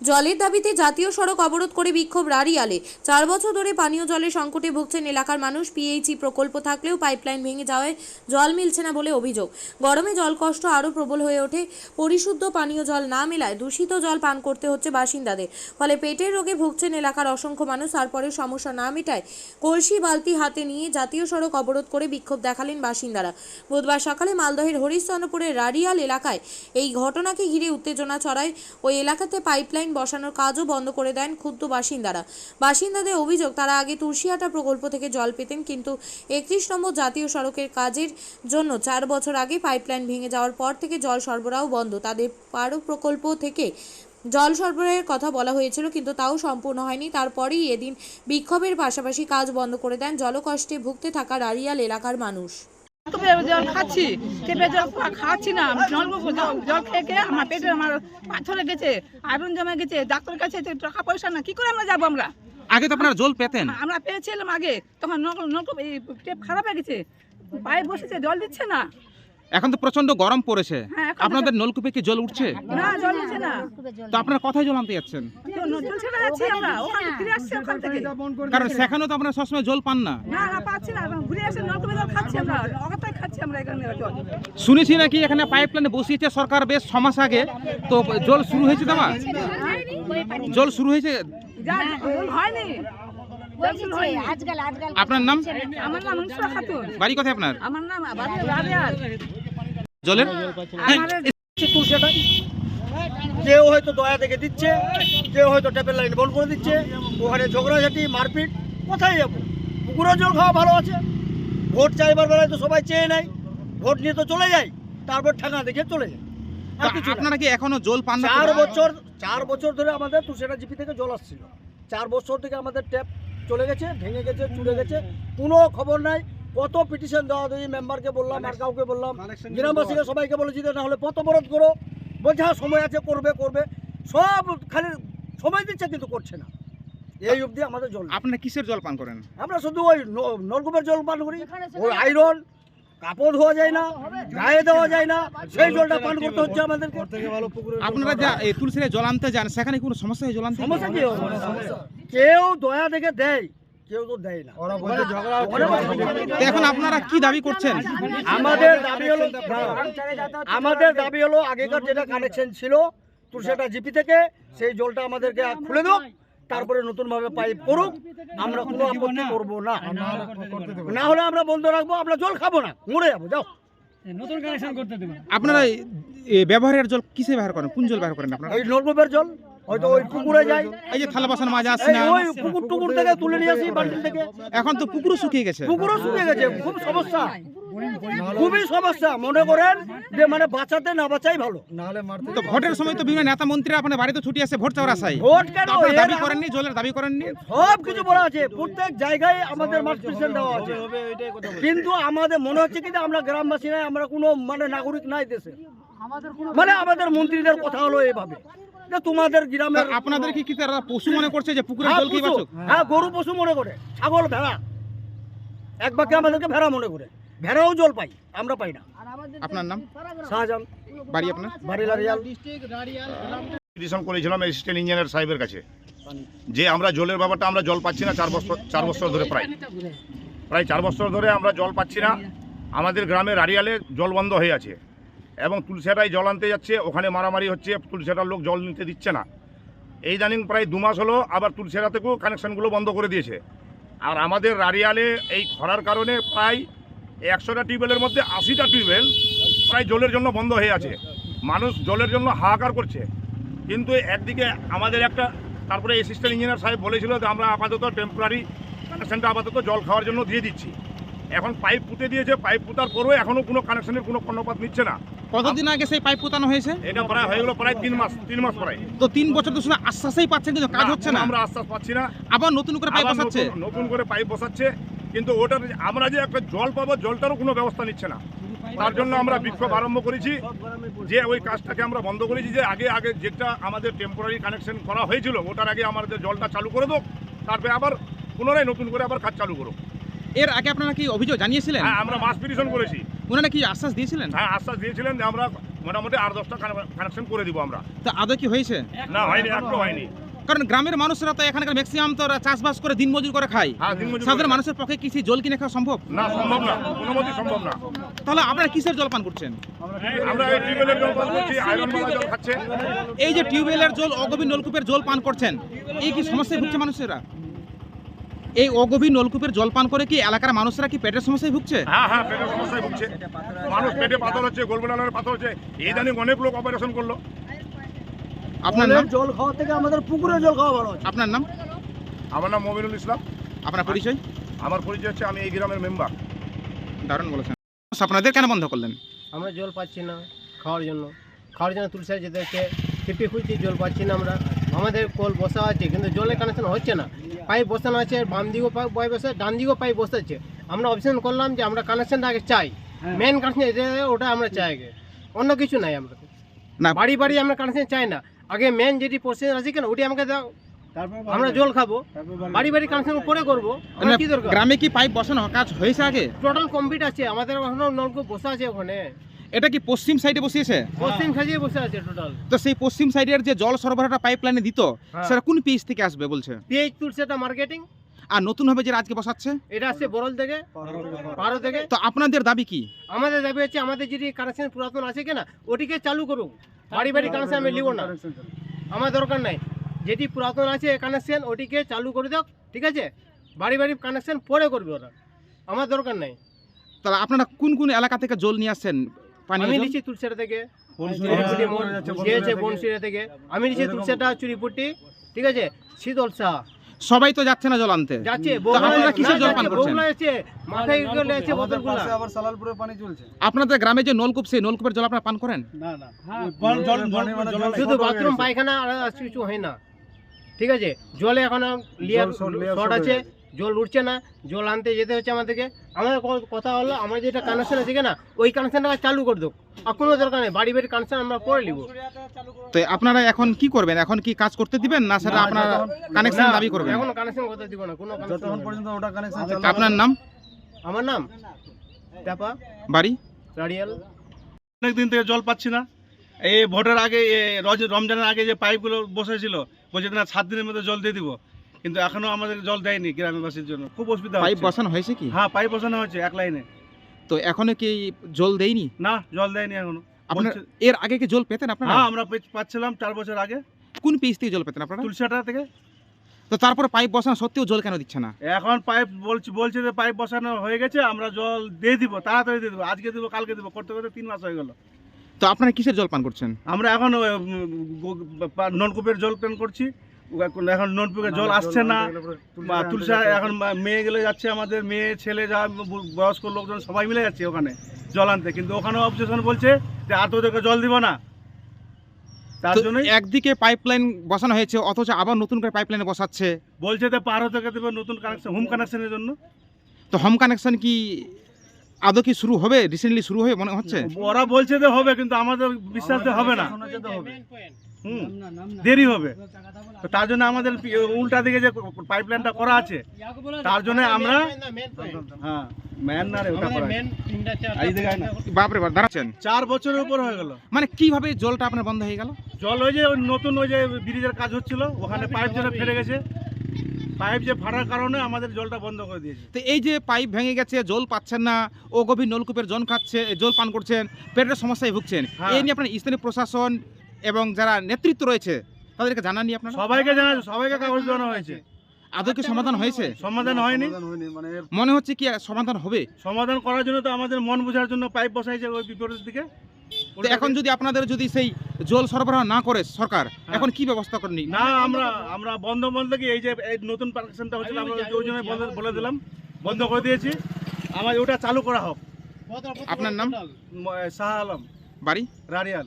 জলের দাবিতে জাতীয় সড়ক অবরোধ করে বিক্ষোভ রারিয়ালে চার বছর ধরে পানীয় জলের সংকটে ভুগছেন এলাকার মানুষ। পিএইচই প্রকল্প থাকলেও পাইপলাইন ভেঙে যাওয়ায় জল মিলছে না বলে অভিযোগ। গরমে জল কষ্ট আরও প্রবল হয়ে ওঠে। পরিশুদ্ধ পানীয় জল না মেলায় দূষিত জল পান করতে হচ্ছে বাসিন্দাদের। ফলে পেটের রোগে ভুগছেন এলাকার অসংখ্য মানুষ। তারপরে সমস্যা না মেটায় কলসি বালতি হাতে নিয়ে জাতীয় সড়ক অবরোধ করে বিক্ষোভ দেখালেন বাসিন্দারা। বুধবার সকালে মালদহের হরিশ্চন্দ্রপুরের রারিয়াল এলাকায় এই ঘটনাকে ঘিরে উত্তেজনা ছড়ায়। ওই এলাকাতে পাইপলাইন বসানোর কাজও বন্ধ করে দেন ক্ষুদ্র বাসিন্দারা। বাসিন্দাদের অভিযোগ, তারা আগে তুলসিয়াটা প্রকল্প থেকে জল পেতেন, কিন্তু একত্রিশ নম্বর জাতীয় সড়কের কাজের জন্য চার বছর আগে পাইপলাইন ভেঙে যাওয়ার পর থেকে জল সরবরাহ বন্ধ। তাদের পারো প্রকল্প থেকে জল সরবরাহের কথা বলা হয়েছিল, কিন্তু তাও সম্পূর্ণ হয়নি। তারপরেই এদিন বিক্ষোভের পাশাপাশি কাজ বন্ধ করে দেন জলকষ্টে ভুগতে থাকা রারিয়াল এলাকার মানুষ। জল খাচ্ছি টেপের জল খাচ্ছি না নলকূপ জল খেয়ে খেয়ে আমার পেটে আমার পাথরে গেছে আয়রন জমে গেছে ডাক্তারের কাছে টাকা পয়সা না কি করে আমরা যাব আমরা? আগে তো আপনারা জল পেতেন। আমরা পেয়েছিলাম আগে তখন নল- নলকূপ এই টেপ খারাপ হয়ে গেছে পায়ে বসেছে জল দিচ্ছে না। এখন তো প্রচণ্ড গরম পড়েছে। হ্যাঁ, আপনাদের নলকূপে কি জল উঠছে? না জল দিচ্ছে না। তো আপনারা কোথায় জল আনতে যাচ্ছেন? কারণ সেখানেও তো আপনারা সবসময় জল পান না। না না পাচ্ছি না ঘুরে আসে নলকূপে জল খাচ্ছি আমরা শুনেছি নাকি এখানে পাইপ লাইনে বসিয়েছে সরকার বেশ ছ মাস আগে। তো জল শুরু হয়েছে দেওয়া জল শুরু হয়েছে? আপনার নাম? আমার নাম খাতুন। বাড়ি কোথায় আপনার? আমার নাম জলের? কেউ হয়তো দয়া থেকে দিচ্ছে কেউ হয়তো ট্যাপের লাইন বন্ধ করে দিচ্ছে ওখানে ঝগড়াঝাটি মারপিট কোথায় যাব? পুকুরের জল খাওয়া ভালো আছে। ভোট চাইবার বেলায় তো সবাই চেয়ে নেয়। ভোট নিয়ে তো চলে যায় তারপর ঠেঙা দেখে চলে যায়। তো আর কিছু আপনারা কি এখনও জল পান চার বছর চার বছর ধরে আমাদের তুলসিটা জিপি থেকে জল আসছিল। চার বছর থেকে আমাদের ট্যাপ চলে গেছে ভেঙে গেছে চুড়ে গেছে। কোনো খবর নাই। কত পিটিশন দেওয়া দেওয়ি মেম্বারকে বললাম আর কাউকে বললাম। গ্রামবাসীকে সবাইকে বলেছি যে না হলে পথ অবরোধ করো। বলছে হ্যাঁ সময় আছে করবে করবে। সব খালি সময় দিচ্ছে কিন্তু করছে না। এই অবধি আমাদের জল নেই। আপনারা কিসের জল পান করেন? আমরা শুধু ওই ন- নলকূপের জল পান করি। ওই আয়রন কাপড় ধোয়া যায় না গায়ে দেওয়া যায় না সেই জলটা পান করতে হচ্ছে আমাদেরকে। আপনারা যা এই তুলসিরে জল আনতে যান সেখানে কোনো সমস্যা হয় জল আনতে? সমস্যা কি? কেউ দয়া দেখে দেয় কেউ তো দেয় না। এখন আপনারা কি দাবি করছেন? আমাদের দাবি হলো আমাদের দাবি হলো আগেকার যেটা কানেকশন ছিল তুলসিটা জিপি থেকে সেই জলটা আমাদেরকে খুলে দাও। তারপরে নতুন ভাবে পাইপ করুক আমরা কোনো আপত্তি করব না। না হলে আমরা বন্ধ রাখব আমরা জল খাব না মরে যাব যাও। আপনারা ব্যবহারের জল কিসে ব্যবহার করেন? কোন জল ব্যবহার করেন আপনারা? ওই নলকূপের জল হয়তো ওই পুকুরে যায় এই যে থালা বাসন না? ওই পুকুর টুকুর থেকে তুলে নিয়ে আসি বালতি থেকে। এখন তো পুকুরও শুকিয়ে গেছে। পুকুরও শুকিয়ে গেছে খুব সমস্যা। খুবই সমস্যা মনে করেন যে মানে বাঁচাতে না বাঁচাই ভালো। তো ভোটের সময় তো বিভিন্ন নেতা মন্ত্রীরা আপনার বাড়িতে ছুটি আসে ভোট চাওয়ার আশায়। ভোট কেন? আপনারা দাবি করেননি জলের দাবি করেননি? সব কিছু বলা আছে। প্রত্যেক জায়গায় আমাদের মার্চ দেওয়া আছে। কিন্তু আমাদের মনে হচ্ছে কি আমরা গ্রামবাসী নাই আমরা কোনো মানে নাগরিক নাই দেশে। মানে আমাদের মন্ত্রীদের কথা হলো এইভাবে। তোমাদের তা গ্রামের আপনাদের কি কি তারা পশু মনে করছে যে পুকুরের হ্যাঁ, জল কি। বাঁচুক? হ্যাঁ গরু পশু মনে করে। ছাগল ভেড়া। এক বাক্যে আমাদেরকে ভেড়া মনে করে। ভেড়াও জল পাই আমরা পাই না। আপনার নাম? শাহজাহান। বাড়ি আপনার? রিয়াল পিটিশন করেছিলাম অ্যাসিস্ট্যান্ট ইঞ্জিনিয়ার সাহেবের কাছে। যে আমরা জলের ব্যাপারটা আমরা জল পাচ্ছি না চার বছর চার বছর ধরে প্রায়। প্রায় চার বছর ধরে আমরা জল পাচ্ছি না। আমাদের গ্রামের আড়িয়ালে জল বন্ধ হয়ে আছে। এবং তুলসিয়াটায় জল আনতে যাচ্ছে ওখানে মারামারি হচ্ছে তুলসিয়াটার লোক জল নিতে দিচ্ছে না। এই জানিং প্রায় দু মাস হলো আবার তুলসিয়াটা থেকেও কানেকশনগুলো বন্ধ করে দিয়েছে। আর আমাদের রাড়িয়ালে এই খরার কারণে প্রায় একশোটা টিউবওয়েলের মধ্যে আশিটা টিউবওয়েল প্রায় জলের জন্য বন্ধ হয়ে আছে। মানুষ জলের জন্য হাহাকার করছে। কিন্তু একদিকে আমাদের একটা তারপরে অ্যাসিস্ট্যান্ট ইঞ্জিনিয়ার সাহেব বলেছিল যে আমরা আপাতত টেম্পোরারি কানেকশনটা আপাতত জল খাওয়ার জন্য দিয়ে দিচ্ছি। এখন পাইপ পুঁতে দিয়েছে পাইপ পুঁতার পরেও এখনও কোনো কানেকশনের কোনো কর্ণপাত নিচ্ছে না। কতদিন আগে সেই পাইপ পোতানো হয়েছে? এটা প্রায় হয়ে গেলো প্রায় তিন মাস তিন মাস প্রায়। তো তিন বছর তো শুনে আশ্বাসেই পাচ্ছেন কিন্তু কাজ হচ্ছে না। আমরা আশ্বাস পাচ্ছি না। আবার নতুন করে পাইপ বসাচ্ছে নতুন- নতুন করে পাইপ বসাচ্ছে। কিন্তু ওটার আমরা যে একটা জল পাবো জলটারও কোনো ব্যবস্থা নিচ্ছে না। তার জন্য আমরা বিক্ষোভ আরম্ভ করেছি। যে ওই কাজটাকে আমরা বন্ধ করেছি যে আগে আগে যেটা আমাদের টেম্পোরারি কানেকশন করা হয়েছিল ওটার আগে আমাদের জলটা চালু করে দোক তারপরে আবার পুনরায় নতুন করে আবার কাজ চালু করুক এর আগে আপনারা কি অভিযোগ জানিয়েছিলেন? হ্যাঁ আমরা মাস পিটিশন করেছি। ওনারা কি আশ্বাস দিয়েছিলেন? হ্যাঁ আশ্বাস দিয়েছিলেন যে আমরা মোটামুটি আট দশটা কানেকশন করে দিব আমরা। তা আদৌ কি হয়েছে? না হয়নি একটু হয়নি। কারণ গ্রামের মানুষরা তো এখানকার ম্যাক্সিমাম তো চাষবাস করে দিনমজুর করে খায়। হ্যাঁ সাধারণ মানুষের পক্ষে কৃষি জল কিনে খাওয়া সম্ভব? না সম্ভব না। কোনো মতেই সম্ভব না। তাহলে আপনারা কিসের জল পান করছেন? আমরা এই টিউবওয়েলের জল পান করছি আয়রন বালা জল খাচ্ছে এই যে টিউবওয়েলের জল অগভীর নলকূপের জল পান করছেন এই কি সমস্যায় ভুগছে মানুষেরা? এই অগভীর নলকূপের জল পান করে কি এলাকার মানুষরা কি পেটের সমস্যায় ভুগছে? হ্যাঁ হ্যাঁ পেটের সমস্যায় ভুগছে। মানুষ পেটে পাথর হচ্ছে গোলবেলালের পাথর হচ্ছে। এই জানি অনেক লোক অপারেশন করল। আপনার নাম? জল খাওয়া থেকে আমাদের পুকুরে জল খাওয়া ভালো হচ্ছে আপনার নাম? আমার নাম মমিনুল ইসলাম। আপনার পরিচয়? আমার পরিচয় হচ্ছে আমি এই গ্রামের মেম্বার। দারুণ বলেছেন। আপনাদের কেন বন্ধ করলেন? আমরা জল পাচ্ছি না খাওয়ার জন্য। খাওয়ার জন্য তুলসার যেতে হচ্ছে টিপি খুঁজছি জল পাচ্ছি না আমরা। আমাদের কল বসা আছে কিন্তু জলের কানেকশন হচ্ছে না। পাইপ বসানো আছে বাম দিকেও পাইপ বসে ডান দিকেও পাইপ বসাচ্ছে আমরা অপশন করলাম যে আমরা কানেকশনটা আগে চাই। মেন কানেকশন ওটা আমরা চাই আগে। অন্য কিছু নাই আমরা না। বাড়ি বাড়ি আমরা কানেকশন চাই না। আগে মেন যেটি প্রসেস আছে কেন ওটি আমাকে দাও। আমরা জল খাব। বাড়ি বাড়ি কানেকশন পরে করব। আমরা কি দরকার? গ্রামে কি পাইপ বসানো কাজ হয়েছে আগে? টোটাল কমপ্লিট আছে। আমাদের এখনও নলকূপ বসা আছে ওখানে। এটা কি পশ্চিম সাইডে বসিয়েছে? পশ্চিম সাজিয়ে বসে আছে টোটাল তো সেই পশ্চিম সাইডের যে জল সরবরাহটা পাইপ লাইনে দিত হ্যাঁ। সেটা কোন পিস থেকে আসবে বলছে? পিএইচ তুলসেটা মার্কেটিং আর নতুন হবে যে আজকে বসাচ্ছে? এটা আসছে বরল থেকে। পারো থেকে। তো আপনাদের দাবি কি? আমাদের দাবি হচ্ছে আমাদের যদি কানেকশন পুরাতন আছে কিনা ওটিকে চালু করুক বাড়ি বাড়ি কানেকশন আমি নিব না। আমার দরকার নাই। যেটি পুরাতন আছে কানেকশন ওটিকে চালু করে দাও ঠিক আছে? বাড়ি বাড়ি কানেকশন পরে করবে ওরা। আমার দরকার নাই। তাহলে আপনারা কোন কোন এলাকা থেকে জল নিয়ে আসছেন? পানি আমি নিচ্ছি তুলসেরা থেকে। বনশিরা। থেকে। আমি নিচ্ছি তুলসেটা চুরিপুটি ঠিক আছে? শীতল শাহ সবাই তো যাচ্ছে না জল আনতে। যাচ্ছে আপনারা কিসের জল পান করছেন? বগুলা আছে মাথায় গেলে আছে বোতলগুলা আবার সালালপুরে পানি চলছে। আপনাদের গ্রামে যে নলকূপ সেই নলকূপের জল আপনারা পান করেন? না না। জল জল শুধু বাথরুম পায়খানা আর কিছু হয় না। ঠিক আছে? জলে এখন লিয়ার শর্ট আছে। হয়ে জল উঠছে না জল আনতে যেতে হচ্ছে আমাদেরকে। আমাদের কথা হলো আমার যেটা কানেকশন আছে না ওই কানেকশনটা চালু করে দেবো আর কোনো দরকার নেই বাড়ি বাড়ি কানেকশন আমরা করে নিব। তো আপনারা এখন কি করবেন? এখন কি কাজ করতে দিবেন না সেটা আপনারা কানেকশন দাবি করবেন? এখন কানেকশন করতে দিব না কোনো যতক্ষণ পর্যন্ত ওটা কানেকশন আপনার নাম? আমার নাম? টাপা বাড়ি? রাডিয়াল। অনেক দিন থেকে জল পাচ্ছি না। এই ভোটের আগে রমজানের আগে যে পাইপগুলো বসেছিল বলছে না সাত দিনের মধ্যে জল দিয়ে দিব। কিন্তু এখনও আমাদের জল দেয়নি গ্রামবাসীর জন্য। খুব অসুবিধা পাইপ বসানো হয়েছে কি? হ্যাঁ পাইপ বসানো হয়েছে এক লাইনে। তো এখনও কি জল দেয়নি? না জল দেয়নি এখনও। আপনার এর আগে কি জল পেতেন আপনারা? হ্যাঁ আমরা পাচ্ছিলাম চার বছর আগে। কোন পিস থেকে জল পেতেন আপনারা? তুলসাটা থেকে। তো তারপরে পাইপ বসানো সত্ত্বেও জল কেন দিচ্ছে না? এখন পাইপ বলছি বলছে যে পাইপ বসানো হয়ে গেছে আমরা জল দিয়ে দিব তাড়াতাড়ি দিয়ে দিব আজকে দিব কালকে দিব করতে করতে তিন মাস হয়ে গেল। তো আপনারা কিসের জল পান করছেন? আমরা এখন নলকূপের জল পান করছি। এখন এখন জল আসছে না। বা তুলসা এখন মেয়ে গেলে যাচ্ছে আমাদের মেয়ে ছেলে যা বয়স্ক লোকজন সবাই মিলে যাচ্ছে ওখানে জল আনতে। কিন্তু ওখানে অবজেকশন বলছে যে আর তোদেরকে জল দিব না। তার তো জন্যই একদিকে পাইপলাইন বসানো হয়েছে অথচ আবার নতুন করে পাইপলাইন বসাচ্ছে। বলছে যে পার হতে দেবে নতুন কানেকশন হোম কানেকশনের জন্য। তো হোম কানেকশন কি আদৌ কি শুরু হবে? রিসেন্টলি শুরু হবে মনে হচ্ছে? ওরা বলছে যে হবে কিন্তু আমাদের বিশ্বাস হবে না। হুম। দেরি হবে। তো তার জন্য আমাদের উল্টা দিকে যে পাইপলাইনটা করা আছে তার জন্য আমরা হ্যাঁ ম্যান না রে ওটা করা আছে। এই দিকে আয় না। বাপরে বাপ দাঁড়াচ্ছেন। চার বছরের উপর হয়ে গেল। মানে কীভাবে জলটা আপনার বন্ধ হয়ে গেল? জল ওই যে ওই নতুন ওই যে ব্রিজের কাজ হচ্ছিল ওখানে পাইপ যেটা ফেটে গেছে। পাইপ যে ফাটার কারণে আমাদের জলটা বন্ধ করে দিয়েছে। তো এই যে পাইপ ভেঙে গেছে জল পাচ্ছেন না ও গভীর নলকূপের জল খাচ্ছে জল পান করছেন পেটের সমস্যায় ভুগছেন। হ্যাঁ। এই নিয়ে আপনার স্থানীয় প্রশাসন এবং যারা নেতৃত্ব রয়েছে তাদেরকে জানাননি আপনারা? সবাইকে জানা সবাইকে কাগজ দেওয়ানো হয়েছে। আদৌ কি সমাধান হয়েছে? সমাধান হয়নি। মানে মনে হচ্ছে কি সমাধান হবে? সমাধান করার জন্য তো আমাদের মন বোঝার জন্য পাইপ বসাইছে ওই বিপরীত দিকে। এখন যদি আপনাদের যদি সেই জল সরবরাহ না করে সরকার এখন কি ব্যবস্থা করেনি না? আমরা আমরা বন্ধ বলতে কি এই যে এই নতুন কানেকশনটা হচ্ছিল আমরা ওই জন্য বন্ধ বলে দিলাম বন্ধ করে দিয়েছি। আমার ওটা চালু করা হোক। আপনার নাম? শাহ আলম। বাড়ি? রারিয়াল